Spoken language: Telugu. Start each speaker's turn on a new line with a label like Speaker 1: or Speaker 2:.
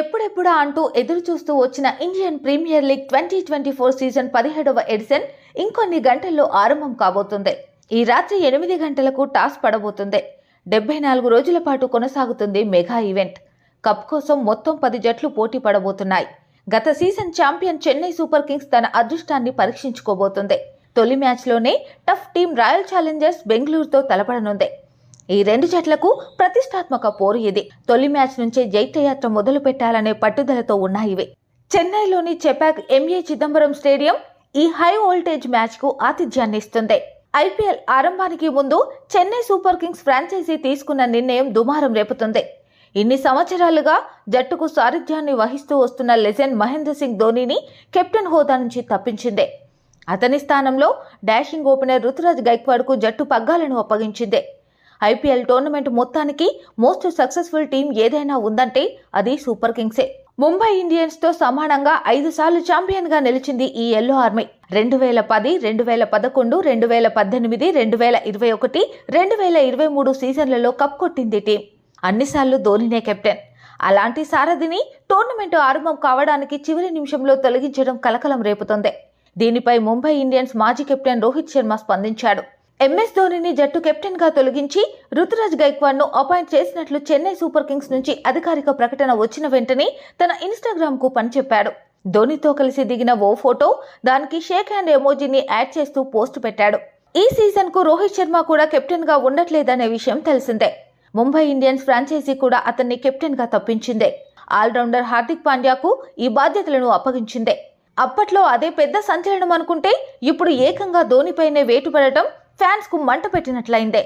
Speaker 1: ఎప్పుడెప్పుడా అంటూ ఎదురు చూస్తూ వచ్చిన Indian premier league twenty twenty four season పదిహేడవ ఎడిషన్ ఇంకొన్ని గంటల్లో ఆరంభం కాబోతుంది. ఈ రాత్రి ఎనిమిది గంటలకు టాస్ పడబోతుంది. డెబ్బై నాలుగు రోజుల పాటు కొనసాగుతుంది మెగా ఈవెంట్. కప్ కోసం మొత్తం పది జట్లు పోటీ పడబోతున్నాయి. గత season champion Chennai super kings తన అదృష్టాన్ని పరీక్షించుకోబోతుంది. తొలి మ్యాచ్లోనే టఫ్ టీం రాయల్ ఛాలెంజర్స్ బెంగళూరుతో తలపడనుంది. ఈ రెండు జట్లకు ప్రతిష్టాత్మక పోరు ఇది. తొలి మ్యాచ్ నుంచే జైత్యయాత్ర మొదలు పెట్టాలనే పట్టుదలతో ఉన్నాయి ఇవి. చెన్నైలోని చెపాక్ ఎంఏ చిదంబరం స్టేడియం ఈ హై వోల్టేజ్ మ్యాచ్కు ఆతిథ్యాన్ని ఇస్తుంది. ఐపీఎల్ ఆరంభానికి ముందు చెన్నై సూపర్ కింగ్స్ ఫ్రాంచైజీ తీసుకున్న నిర్ణయం దుమారం రేపుతుంది. ఇన్ని సంవత్సరాలుగా జట్టుకు సారథ్యాన్ని వహిస్తూ వస్తున్న లెజెండ్ మహేంద్ర సింగ్ ధోనీని కెప్టెన్ హోదా నుంచి తప్పించిందే. అతని స్థానంలో డాషింగ్ ఓపెనర్ రుతురాజ్ గైక్వాడ్కు జట్టు పగ్గాలను అప్పగించిందే. ఐపీఎల్ టోర్నమెంట్ మొత్తానికి మోస్ట్ సక్సెస్ఫుల్ టీం ఏదైనా ఉందంటే అది సూపర్ కింగ్సే. ముంబై ఇండియన్స్తో సమానంగా ఐదు సార్లు ఛాంపియన్గా నిలిచింది ఈ ఎల్లో ఆర్మీ. రెండు వేల పది రెండు వేల పదకొండు రెండు వేల పద్దెనిమిది రెండు వేల ఇరవై ఒకటి రెండు వేల ఇరవై మూడు సీజన్లలో కప్ కొట్టింది టీం. అన్నిసార్లు ధోనినే కెప్టెన్. అలాంటి సారథిని టోర్నమెంట్ ఆరంభం కావడానికి చివరి నిమిషంలో తొలగించడం కలకలం రేపుతోంది. దీనిపై ముంబై ఇండియన్స్ మాజీ కెప్టెన్ రోహిత్ శర్మ స్పందించాడు. ఎంఎస్ ధోనిని జట్టు కెప్టెన్గా తొలగించి రుతురాజ్ గైక్వాడ్ను అపాయింట్ చేసినట్లు చెన్నై సూపర్ కింగ్స్ నుంచి అధికారిక ప్రకటన వచ్చిన వెంటనే తన ఇన్స్టాగ్రామ్కు పని చెప్పాడు ధోనితో కలిసి దిగిన ఓ ఫోటో దానికి షేక్ హ్యాండ్ ఎమోజీని యాడ్ చేస్తూ పోస్ట్ పెట్టాడు. ఈ సీజన్కు రోహిత్ శర్మ కూడా కెప్టెన్గా ఉండట్లేదనే విషయం తెలిసిందే. ముంబై ఇండియన్స్ ఫ్రాంచైజీ కూడా అతన్ని కెప్టెన్గా తప్పించిందే. ఆల్రౌండర్ హార్దిక్ పాండ్యాకు ఈ బాధ్యతలను అప్పగించిందే. అప్పట్లో అదే పెద్ద సంచలనం అనుకుంటే ఇప్పుడు ఏకంగా ధోనిపైనే వేటు పడటం ఫ్యాన్స్కు మంట పెట్టినట్లయిందే.